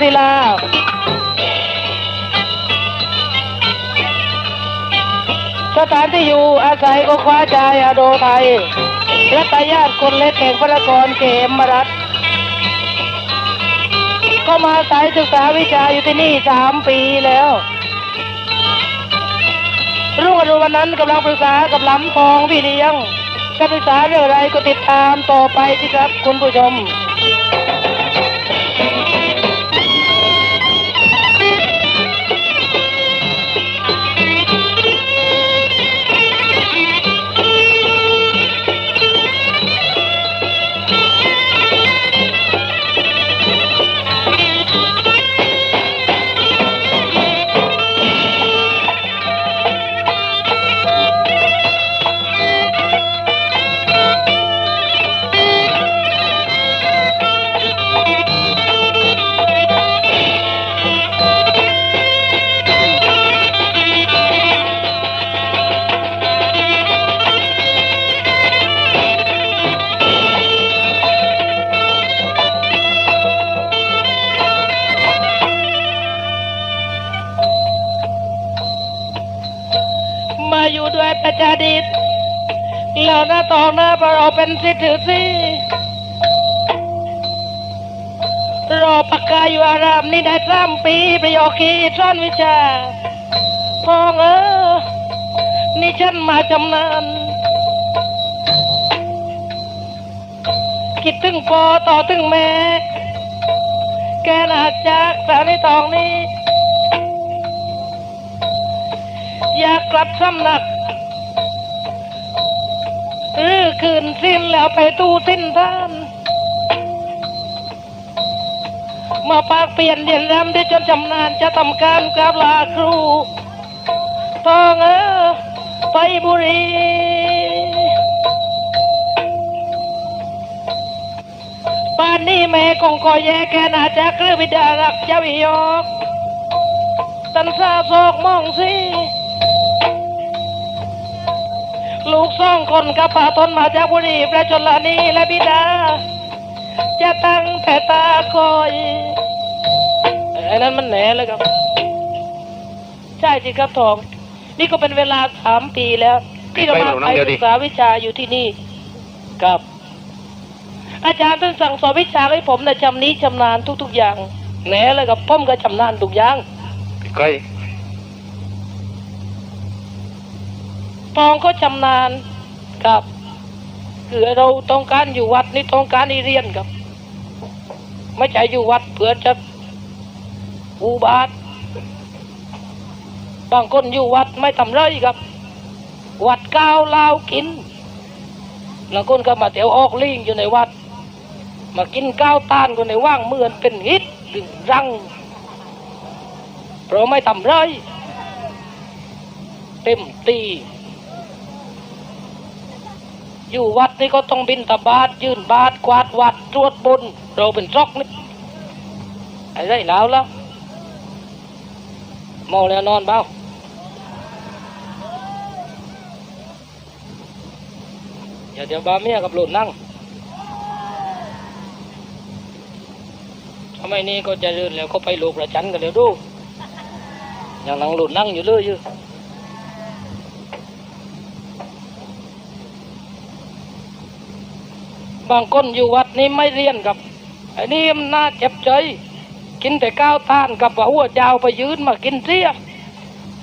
ศิลาสถานที่อยู่อาศัยก็คว้าชาอาโดไทยและตายาทคนเล็กแห่งพระนครเขมรัฐก็มาอายศึกษาวิชาอยู่ที่นี่สามปีแล้วรุ่งอรุณวันนั้นกำลังปรึกษากับหลำทองพี่เลี้ยงจะปรึกษาเรื่องอะไรก็ติดตามต่อไปสิครับคุณผู้ชม ประจาดิตแล้วหน้าตองหน้าเราเป็นสิทธิ์ถือสิรอปากกาอยู่อารามนี่ได้สามปีประโยคีซ่อนวิชาพองเออ นี่ฉันมาจำนานคิดถึงพ่อต่อถึงแม่แกนาจากสารในตองนี้ อยากกลับสำนัก คืนสิ้นแล้วไปตู้สิ้นท่านมาปากเปลี่ยนเรียนรำได้จนจำนานจะทำการกราบลาครูทองเออไปบุรีป่านนี้แม่คงคอยแย่แค่นาจากเรือวิดารักเจ้าอียอกตันซาโศกมองสิ ลูกสองคนกับป่าทนมาจากบุรีประจนลานีและบิดา จะตั้งแต่ตาคอยไอ้นั้นมันแหนเลยครับ ใช่สิครับทอง นี่ก็เป็นเวลาสามปีแล้ว ที่เรามาไปศึกษาวิชาอยู่ที่นี่ครับ อาจารย์ท่านสั่งสอนวิชาให้ผมนะจำนี้ชำนาญทุก ๆ อย่างแหนเลยกับผมก็ชำนาญทุกอย่างใกล้ ทองก็ชำนาญครับคือเราต้องการอยู่วัดนี่ต้องการให้เรียนครับ ไม่ใช่อยู่วัดเพื่อจะอุบาทบางคนอยู่วัดไม่ทำไรครับ วัดก้าวลาวกินบางคนก็มาเตียวออกลิงอยู่ในวัด มากินก้าวต้านก็ในว่างเมือนเป็นฮิตดึงรังเพราะไม่ทำไรเต็มตี อยู่วัดนี่ก็ต้องบินตบาทยืนบาทกวาดวัดตรวจบนเราเป็นซอกนี่ไอ้ไรแล้วล้วเมาแล้วนอนเบ้าอย่าเดี๋ยวบ้าเมียกับหลุดนั่งทำไมนี่ก็จะเดินแล้วก็ไปลูกประชันกันเดี๋ยวดูอย่างนั่งหลุดนั่งอยู่เลยอยู่ บางคนอยู่วัดนี้ไม่เรียนกับไอ้นี่มันน่าเจ็บใจ กินแต่ข้าวท่านกับว่าหัวเจ้าไปยืนมากินเสีย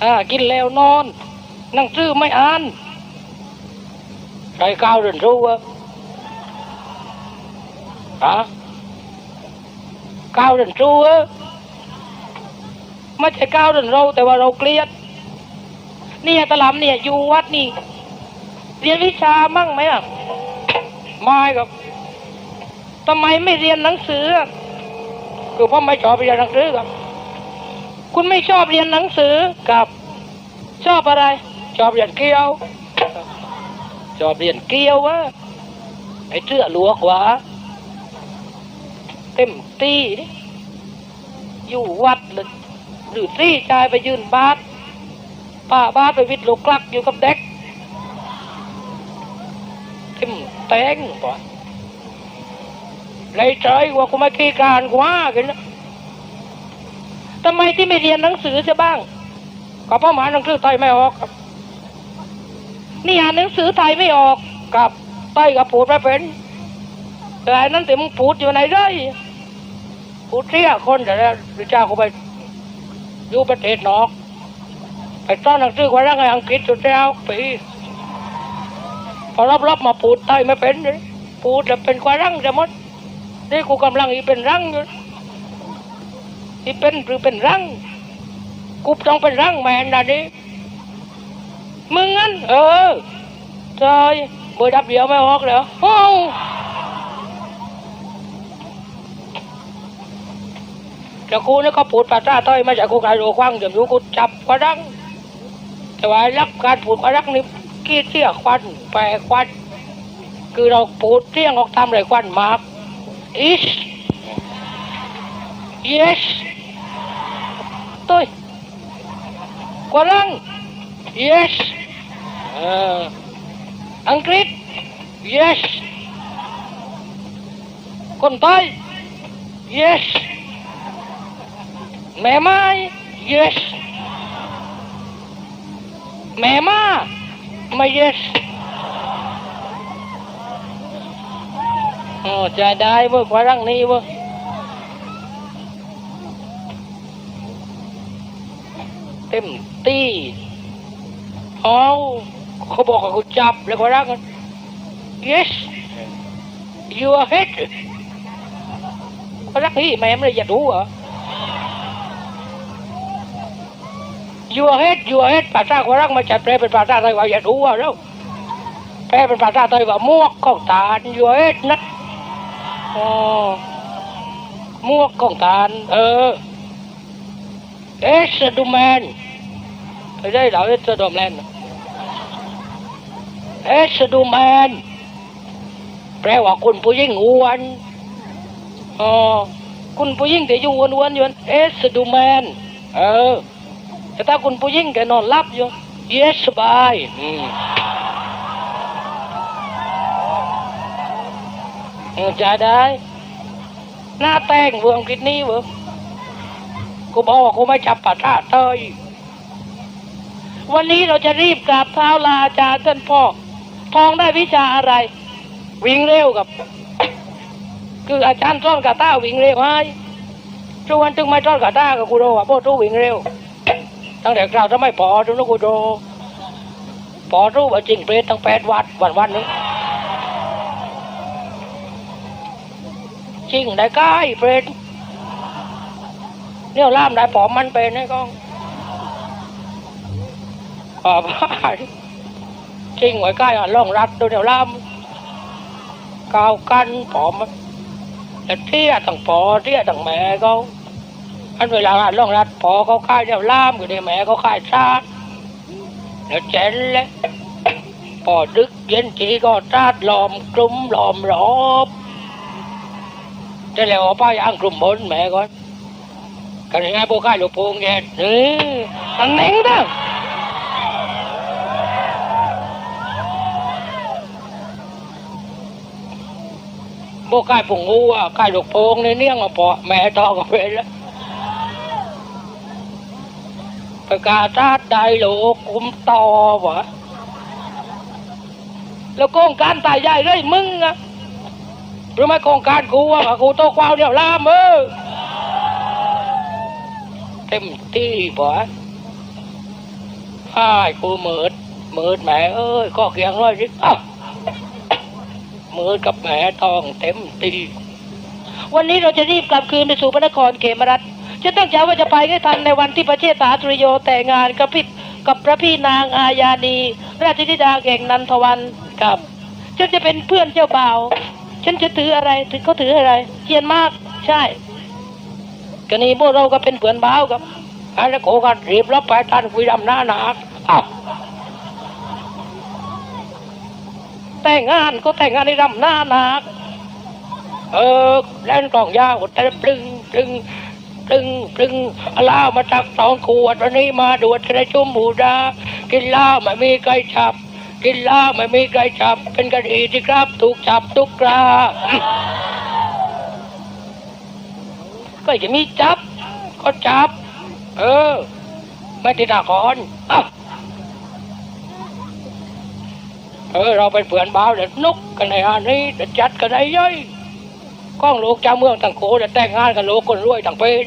อ่ากินแล้วนอน นั่งสือไม่อ่านใครก้าวเรียนรู้วะฮะก้าวเรียนรู้วะไม่ใช่ก้าวเรียนรู้แต่ว่าเราเกลียดเนี่ยตะลำเนี่ยอยู่วัดนี่เรียนวิชามั่งไหมอะ ไม่ครับทำไมไม่เรียนหนังสือ คือพ่อไม่ชอบเรียนหนังสือครับ คุณไม่ชอบเรียนหนังสือกับ ชอบอะไร ชอบเรียนเกี่ยว ชอบเรียนเกี่ยววะไอ้เสื้อหลวกวะเต็มตีอยู่วัดเลยหรือซี่ชายไปยืนบาทป้าบาทไปวิทย์ลูกลักอยู่กับเด็ก ทิม แตงกว่าเลยใจว่ากูไม่ขี้การกว่ากันนะทำไมที่ไม่เรียนหนังสือจะบ้าง ก็เพราะหมาหนังสือไทยไม่ออกครับ นี่อ่านหนังสือไทยไม่ออกกับไต้กับพูดไม่เป็นแต่อันนั้นแต่มึงพูดอยู่ไหนได้พูดเที่ยคนแต่แล้วพระเจ้าเขาไปอยู่ประเทศนอก ไปต้อนหนังสือว่าร่างอังกฤษอยู่แล้วปี พอรับรับมาพูดไทยไม่เป็นเลยพูดแล้วเป็นกว่ารังจะหมดนี่กูกำลังอีเป็นรังอยู่อีเป็นหรือเป็นรังกูต้องเป็นรังแมนนะนี่มึงงั้น เออใช่เบอร์ดับเดียวไม่ออกเหรอโอ้าวแต่กูนี่ก็พูดภาษาต้อยมาจากกูกลายโลคว้างเดี๋ยวกูจับกว่ารังแต่ว่ารักการพูดกว่ารักนี่ กี้เที่ยควันแปรควันคือเราพูดเที่ยงออกตามเลยควันมาก is yes ตุ้ยกว่ารัง yes เอ่ออังกฤษ yes คนใต้ yes แม่ไม้ yes แม่มา ไม่ yes โอ้จะได้เว้ยกว่ารังนี้เว้ยเต็มตีเอาเขาบอกว่าจับแล้วกว่ารังกัน yes you are hit กว่ารังนี่แม่ไม่ได้อยากรู้เหรอ you are hit you are hit ภาษากว่ารังมาจัดแปลเป็นภาษาไทยว่าอยากรู้เหรอแล้วแปลเป็นภาษาไทยว่ามวกของตาล you are hit นะอ๋อมวกของทานเออเอสดูแมนไปได้เหรอเอสดูแมนเอสดูแมนแปลว่าคุณผู้หญิงอ้วนอ๋อคุณผู้หญิงที่อยู่อ้วนๆอยู่เอสดูแมนเออ แต่ถ้าคุณผู้หญิงแกนอนหลับอยู่ yes สบายอืมเออจะได้หน้าแต่งเวออังกฤษนี่เวอกูบอกว่ากูไม่จับปาท่าเตยวันนี้เราจะรีบกราบเท้าลาอาจารย์ท่านพ่อ ทองได้วิชาอะไร วิ่งเร็วกับ คืออาจารย์ต้อนกาต้าวิ่งเร็วให้ทุกวันจึงไม่ต้อนกาต้ากับกูโดว่าพ่อตู้วิ่งเร็ว ตั้งแต่กล่าวจะไม่พอจนกูโดพอรู้ว่าจริงเปรตทั้งแปดวัดวันวันนี้จริงได้ใกล้เป็นเนี่ยล่ามได้ผอมมันเป็นไอ้กองขอบาจริงไว้ใกล้อะล่องรัดตัวเดี่ยวล่ามกาวกันผอมแต่เที่ยต่างปอเที่ยต่างแม่เขา อันเวลาล่องรัดพอเขาค่ายเดียวล่ามอยู่ในแม่เขาค่ายชาดเดี๋ยวเจนเลยพอดึกเย็นทีก็ชาดหลอมกลุ่มหลอมรอบจะแล้วป้ายางกลุ่มบนแม่ก่อนกันยังไงพวกข้าหลูกพงแกนี่ตังเน่งดังพวกข้าปุ่งงูอะข้าหลูกพงในเนี่ยงมาปอแม่ตอกับเป็นแล้วไป กาชาดได้โลกุมต่อวะแล้วโกงการตายใหญ่เลยมึงอะหรือไม่โครงการกูว่ากูโตกวาวเดียวลามเออเต็มที่บ่อ้กูเมิดเมิดแม่เอ้ยก็เคียงร้อยสิเมิดกับแม่ทองเต็มที่วันนี้เราจะรีบกลับคืนไปสู่พระนครเขมรัฐ จะตั้งใจว่าจะไปให้ทันในวันที่พระเชษฐาตริโยแต่งงานกับพี่กับพระพี่นางอาญานีราชธิดาแห่งนันทวันกับฉันจะเป็นเพื่อนเจ้าบ่าว ฉันจะถืออะไรถือเขาถืออะไรเขียนมากใช่กรณีพวกเราก็เป็นเพื่อนบ้าวครับอะไรโกกันรีบรับไปทันคุยดำหน้าหนาอ้าวแต่งงานก็แต่งงานในดำหน้าหนักเออเล่นกล่องยาวแต่ปลึงปลึง ปลึงปลึงเหล้ามาตักสองขวดวันนี้มาดวดกระจุ่มหูดากินเหล้าไม่มีใครฉับ กินเหล้าไม่มีใครจับ เป็นคดีที่ครับถูกจับทุกกราก็จะมีจับ ก็จับ เออ ไม่ติดหน้าก่อนเออ เราเป็นเพื่อนบ้าวเด็ดนุกกันในอันนี้เด็ดจัดกันได้ย่อย ก้องลูกเจ้าเมืองต่างโคเด็ดแต่งงานกันลูกคนรวยต่างเป็น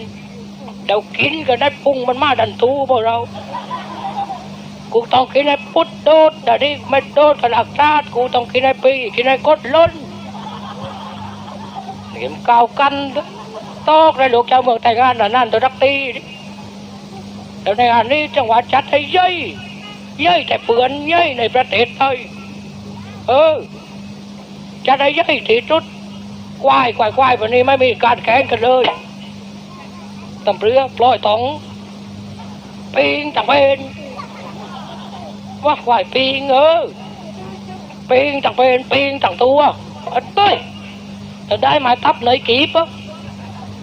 เดี๋ยวกินกันได้พุงมันมาดันทูพวกเรา กูต้องกินให้พุดโดดเดี๋ยวนี้ไม่โดดกระดักชาติกูต้องกินให้ปีกินให้กดล้นเห็นกาวกันตอกในลูกเจ้าเมืองแต่งงานน่ะนั่นตัวรักตีดิแล้วในงานนี้จังหวัดจัดให้เย่ยเย่ยแต่เปือนเย่ยในประเทศไทยเออจัดให้เย่ยที่สุด ควายควายควายวันนี้ไม่มีการแข่งกันเลยตำเรือปล่อยตองปิงจังเป็นว่าควายปิงเออปิงจังเป็นปิงจังตัวอันเต้ยจะได้หมายทับไหนกีบอะ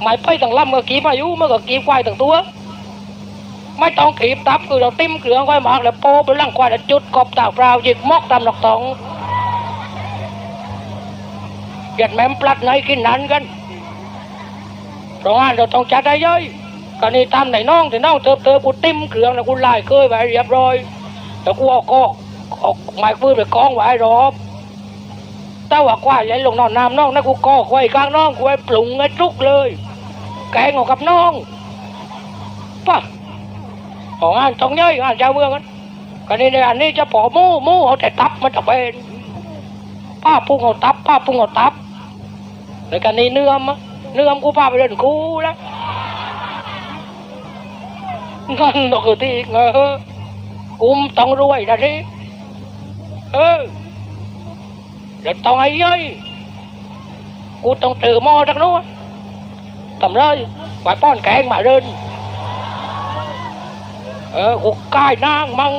หมายไปต่างลำก็กีบอายุเมื่อก็กีบควายต่างตัว ไม่ต้องกีบทับคือเราติ้มเกลืองควายหมากแล้วโป้ไปล่างควายแล้วจุดกบตากเปล่าหยิกมอกตามดอกตอง หยัดแม่มปลัดไหนกินนั้นกันเพราะงั้นเราต้องจัดได้เย่อยกันนี่ตามไหนน้องแต่น้องเติบเติบกูติ้มเกลืองแล้วกูไล่เคยไว้เรียบร้อยแล้วกูเอาก็เอาไม้ฟืนไปกองไว้รอบแต่ว่าควายยันลงนอนน้ำน้องนะกูก็ควายกลางน้องกูไว้ปรุงไอ้ทุกเลย แกงออกกับน้องป่ะของงานต้องย่อยงานเจ้าเมืองกันกันนี้ในอันนี้จะปอมูหมูเอาแต่ตับมันจะเป็นป้าพุ่งเอาตับ ป้าพุ่งเอาตับ แล้วกันนี้เนื้อมะเนื้อมกูพาไปเดินกูแล้วงั้นนกคือที่เงอกุมต้องรวยนะดิเออเดี๋ยวต้องไอ้ยัยกูต้องตือมอจากนู้นทำเลยไปป้อนแกงมาเดินเออกูกายนางมัง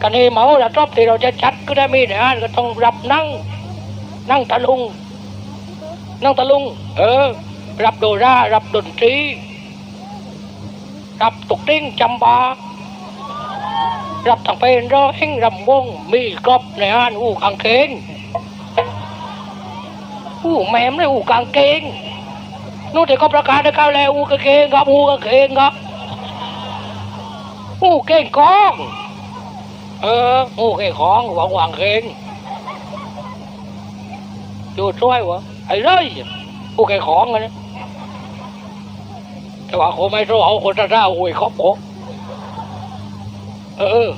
กันนี่เมาแล้วรอบที่เราจะจัดก็ได้มีเนี่ยก็ต้องรับนั่งนั่งตะลุง นั่งตะลุง เออ รับโดรา รับดนตรี รับตุกติ้งจำบา รับตั้งเป็นร้อยรำวง มีกรอบในห้านอูกางเกงอู้แม่มเลยอูกางเกงนู่นที่เขาประกาศได้เข้าแล้วอูกางเกงครับอูกางเกงครับอูเก่งกอง เอออูเก่งของหวังหวังเก่งอยู่ช่วยวะ ไอ้เลยอูเก่งของกันนะแต่ว่าคนไม่รู้เอาคนจะได้โอ้ยเขาโปะเออ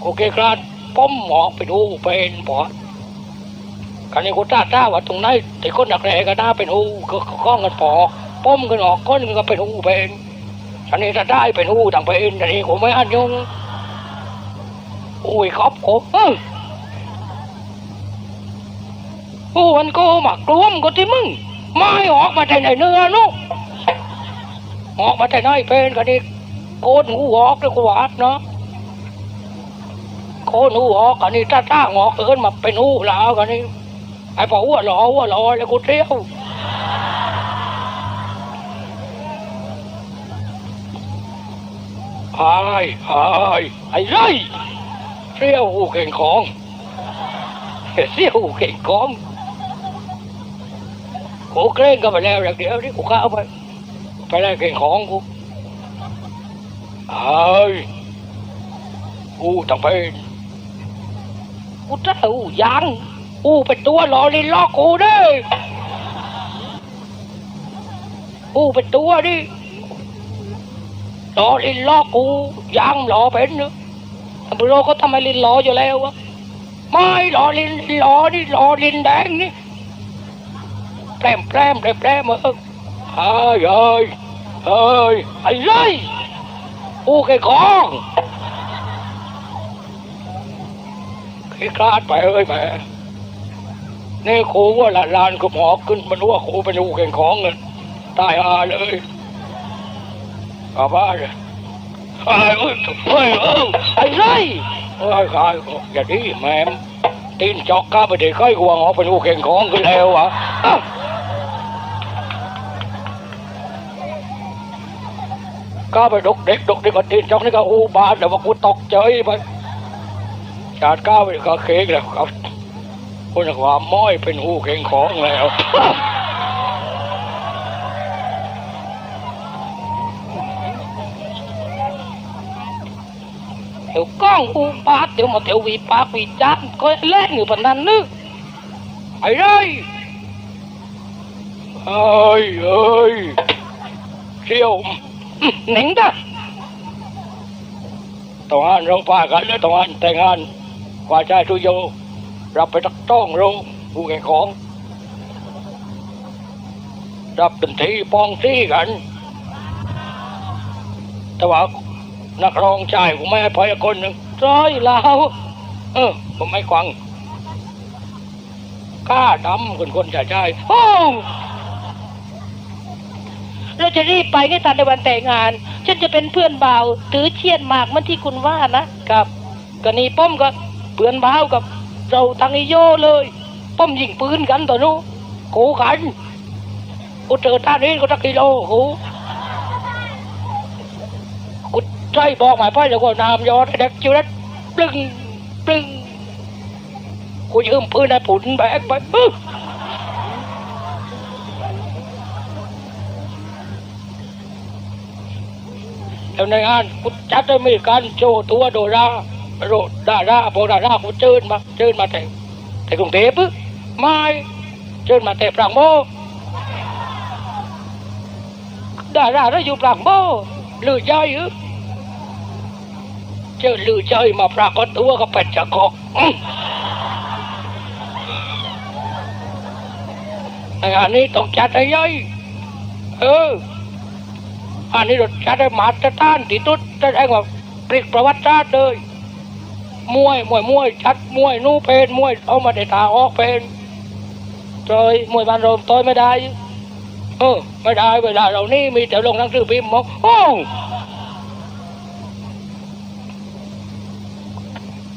โอเคครับป้อมหมอกไปดูเป็นปอดกันนี้กูตาตาว่าตรงไหนแต่คนหนักแรงก็น่าเป็นหูก็ก้องกันปอกป้อมกันออกก้นก็เป็นหูเป็นอันนี้ถ้าได้เป็นหูต่างเป็นอันนี้กูไม่อันยงโอ้ยครับกูเออโอ้มันก็มากลวมก็ที่มึงไม่ออกมาแต่ไหนเนื้อนุออกมาแต่ไหนเป็นกันนี้โกนหูออกเลยกูวัดเนาะโกนหูออกกันนี่ถ้าถ้างอกเอินมาเป็นหูแล้วกันนี่ไอ้พอหัวหล่อหัวหล่อแล้วกูเที่ยวไอ้ไอ้ไอ้ไรเที่ยวหูเก่งของเที่ยวหูเก่งของ กูเกรงก็ไปแล้วอย่างเดียวนี่กูเข้าไปไปแล้วเก่งของกูเอ้ยกูต้องเป็นกูจะอูยังกูเป็นตัวหล่อลินล้อกูเด้กูเป็นตัวดิหล่อลินล้อกูยังหล่อเป็นเนอะตำรวจเขาทำไมลินหล่ออยู่แล้ววะไม่หล่อลินหล่อนี่หล่อลินแดงนี่ แปรมแปรมแปรมแปรมเออเอ้ยเอ้ยเอ้ยไอ้เลยกูแค่ของแค่คลาดไปเอ้ยแม่นี่ครูว่าละลานก็หมอขึ้นมันว่าครูเป็นอูแข่งของเงินตายอาเลยกลับบ้านเลยไอ้เอ้ยเอ้ยเอ้ยไอ้ไรเอ้ยขายอย่าดีแม่ตีนจอกข้าไปเด็กค่อยกวงออกเป็นอูแข่งของขึ้นแล้วอะ ก้าไปดกเด็กดกเด็กกันทีจ้องนี่ก็อูบานแต่ว่ากูตกใจไปจารก้าวไปก็เค้กแล้วครับคนจากว่าม้อยเป็นหูเข่งของแล้วเดี๋ยวก้องอูปาเดี๋ยวมาเดี๋ยววีปากวีจานก็เล่นอยู่ปนนันนึกไอ้เลยเอ้ยเอ้ยเที่ยว หนิงจ้ะต้องอ่านโรงพากันแล้วต้องอ่านแต่งงานกว่าใจทุโยรับไปตักต้องโรงผู้แข่งของ รับเป็นทีปองที่กัน แต่ว่านักร้องชายผมไม่ให้พอยคนหนึ่งร้อยแล้วเออผมไม่ควังกล้าดำคนคนจะใช่โอ้ เราจะรีบไปให้ทันในวันแต่งงาน ฉันจะเป็นเพื่อนบ่าวถือเชียนหมากเหมันที่คุณว่านะครับก็นี่ป้อมก็เพื่อนบ่าวกับเราตังอโยเลย ป้อมยิงปืนกันต่อนู้โกกันกูเจอท่านี้ก็ตักกิโลกูกูใจบอกหมายไปแล้วก็นามยอดเด็กจิวนั้ปลึงปลึงกูยืมปืนในผุนแบกไป แล้วในงานกูจัดให้มีการโชว์ตัวโดราโดดาราพวกดารากูเชิญมาเชิญมาแต่แต่กรุงเทพปึ๊บไม่เชิญมาแต่ปรางโมดาราได้อยู่ปรางโมลือใจหรือเจอลือใจมาปรากฏตัวก็เป็ดจะกอกในงานนี้ต้องจัดให้ใหญ่เออ อันนี้เราจัดให้มาตรฐานที่สุดจะได้ว่าพลิกประวัติศาสตร์เลยมวยมวยมวยชัดมวยนู่เพนมวยเอามาได้ตาออกเพนเจยมวยบ้านเราต่อยไม่ได้เออไม่ได้เวลาเรานี่มีแต่ลงหนังสือพิมพ์มองโอ้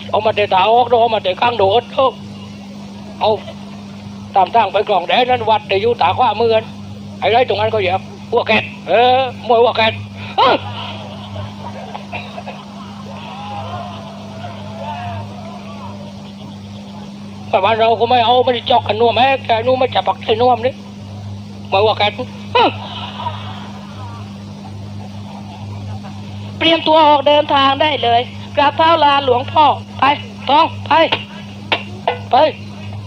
เอามาแต่ตาออกเอามาแต่ข้างโดดเอาเอาตามทางไปกล่องแดนนั้นวัดแต่อยู่ตาขวามือกันไอ้ไรตรงนั้นก็เหยียบ หัวแกะเออมวยหัวแกะเอ้ยแต่บ้านเราก็ไม่เอาไม่ได้จอกกันนัวแม่แกนู่นไม่จับปักใส่น่วมนี่มว่ากันฮึเตรียมตัวออกเดินทางได้เลย กราบเท้าลาหลวงพ่อ ไปท้องไป ไป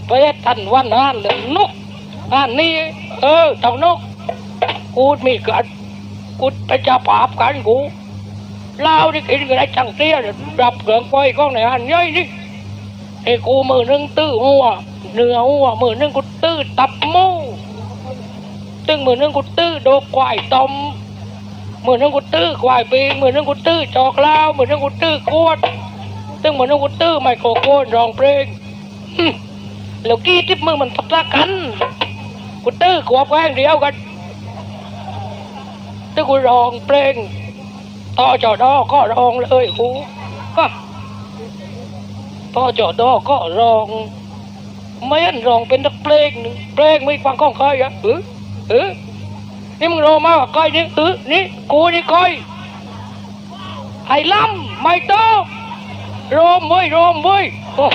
ไปทันวันนั้นเลยนกอันนี้ เออเจ้านก กูมีกันกูไปจะปราบกันกูเล่านี่กินกันได้จังเตี้ยรับเกลืองไฟก้องไหนอันย่อยนี่ไอ้กูมือหนึงตื้อหัวเนื้อหัวมือหนึงกูตื้อตับหมูตึงมือนึงกูตื้อโดกควายตอมมือนึงกูตื้อควายปีมือนึงกูตื้อจอกเล้ามือนึงกูตื้อขวดตึงมือนึงกูตื้อไมโครโฟนร้องเพลงหึแล้วกี้ทิพมือมันทับทักกันกูตื้อขวบแข้งเดียวกัน ตึงกูร้องเพลงต่อจอดอก็ร้องเลยกูฮะต่อจอดอก็ร้องไม่ันร้องเป็นนักเพลงหนึ่งเพลงไม่ฟังข้องใครอะเออเออนี่มึงโรมากับก้อยนี่เออนี่กูนี่ก้อยไอ้ล้ำไม่ต้องโรมเว้ยโรมเว้ยโอ้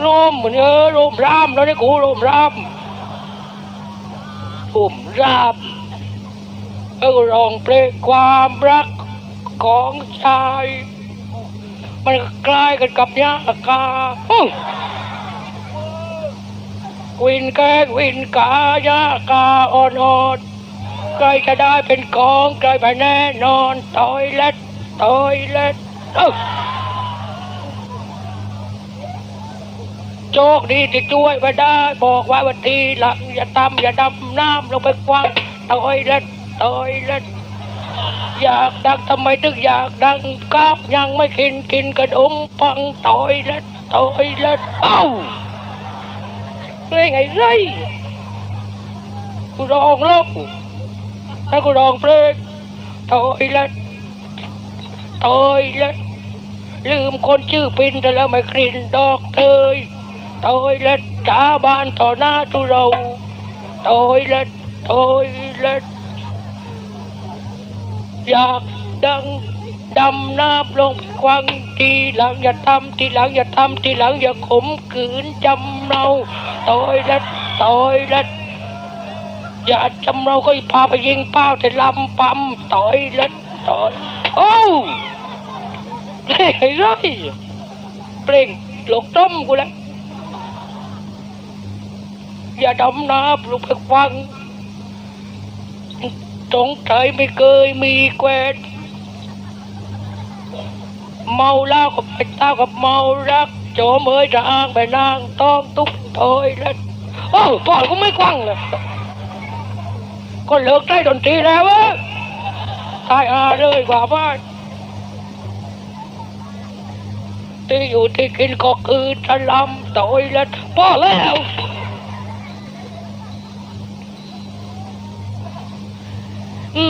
โรมเหมือนเออโรมรามแล้วนี่กูโรมรามผมราม เออร้องเพลงความรักของชาย มันคล้ายกันกับยากาอื้อวินแกงวินกายากาอ่อนอ่อนใครจะได้เป็นของใครไปแน่นอนตอยเล็ดตอยเล็ดเอ้าโชคดีที่ช่วยไว้ได้ บอกไว้วันทีหลังอย่าตำอย่าดำน้ำลงไปควังตอยเล็ด ตอยเล็ดอยากดังทำไมถึงอยากดังกาบยังไม่กินกินกระดมปังตอยเล็ดตอยเล็ดเอ้าเฮ้ยไงไรกูร้องแล้วถ้ากูร้องเพลงถอยละถอยละลืมคนชื่อปินแต่แล้วไม่กลิ่นดอกเทยถอยละสาบ้านต่อหน้าทุเราถอยละถอยละ อยากดังดำน้ำลงควังทีหลังอย่าทำทีหลังอย่าทำทีหลังอย่าขมขืนจำเราตอยละตอยละอย่าจำเราก็พาไปยิงเป้าแต่ลำปั๊มตอยละตอยโอ้เฮ้ยไอ้ไรเปล่งหลกต้มกูแล้วอย่าดำนาปลูกไปฟัง สงสัยไม่เคยมีแควนเมาเหล้ากับไปเต้ากับเมารักโจมเอ้ยจะอ้างไปนางต้องตุ๊กโถยแล้วโอ้ปอดก็ไม่กว้างเลยก็เลิกได้ดนตรีแล้วเว้ยตายอาเลยกว่าบ้านที่อยู่ที่กินก็คือจะลำโตยแล้วพอแล้ว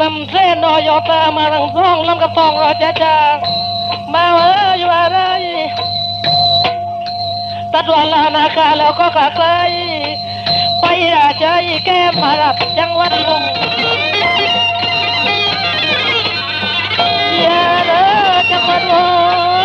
ลำเส้นนอยอตามาลังซ่องลำกระตองรอจ้าจ้ามาเอออยู่อะไรตัดวันลานาคาแล้วก็กะไกลไปอาใจแก้มมารับจังหวัดลุงอย่าเลย